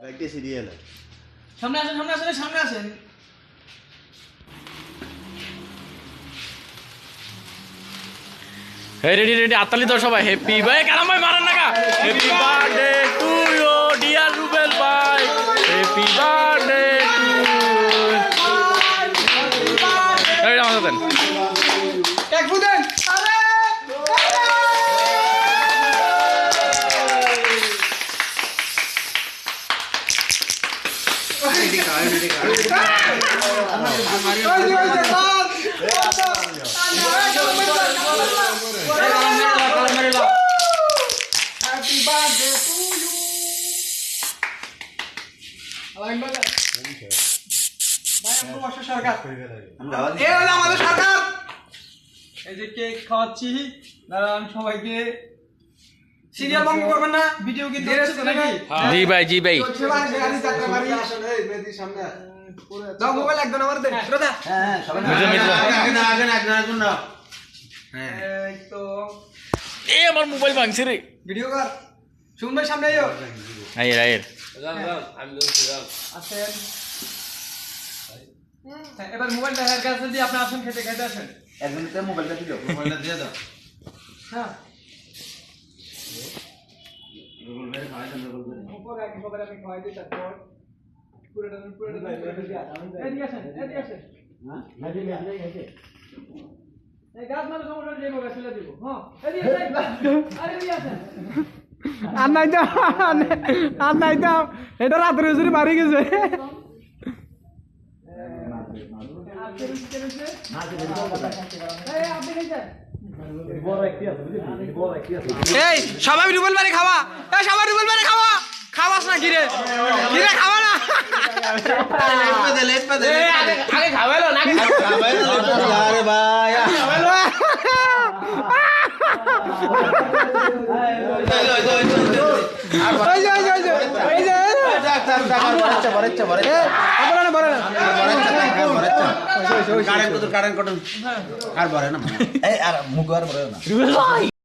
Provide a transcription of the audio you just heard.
একটা সিরিয়াল সামনে আসেন সামনে আসেন সামনে আসেন। হে রেডি রেডি আতালি তো সবাই। হ্যাপি ভাই কালাম ভাই মারান না happy birthday to you dear Rubel ভাই। হ্যাপি বার্থডে টু এই আমাদের দেন এক ফুদেন আমাদের সরকার এই যে কেক খাওয়াচ্ছি। দাঁড়ান সবাইকে। সিরিয়াল বন্ধ করবেন না ভিডিও কি দেখছেন নাকি? জি ভাই জি ভাই। ভাই। দাও মোবাইল একদম আমার দেন শ্রদ্ধা। মিজো মিজো। এই তো। এ আমার মোবাইল ভাঙছে রে। ভিডিও কর সুন্দর সামনে আইও। আয়ের আয়ের আসেন। হ্যাঁ, এবার মোবাইলটা হেয়ার কাছে দিয়ে আপনি আসেন খেতে খেতে আসেন। হ্যাঁ। উপরে আগে আমি খাওয়াই দিই তারপর পুরোটা পুরোটা পুরোটা দিয়ে আসেন। এদিকে আসেন। এদিকে আসেন এই গাছ মানে সমস্যা যে ছেলে দিব। হ্যাঁ আসেন আরে আসেন। আর নাই আর নাই এটা রাত্রে? এই, সবাই রুবেল বাড়ি খাওয়া। এই সবাই রুবেল বাড়ি কিরে? কিরে খাওয়া না? আগে- আগে খাওয়াইলো না আরে ভাই আর বলে না। মুখ আর বলে না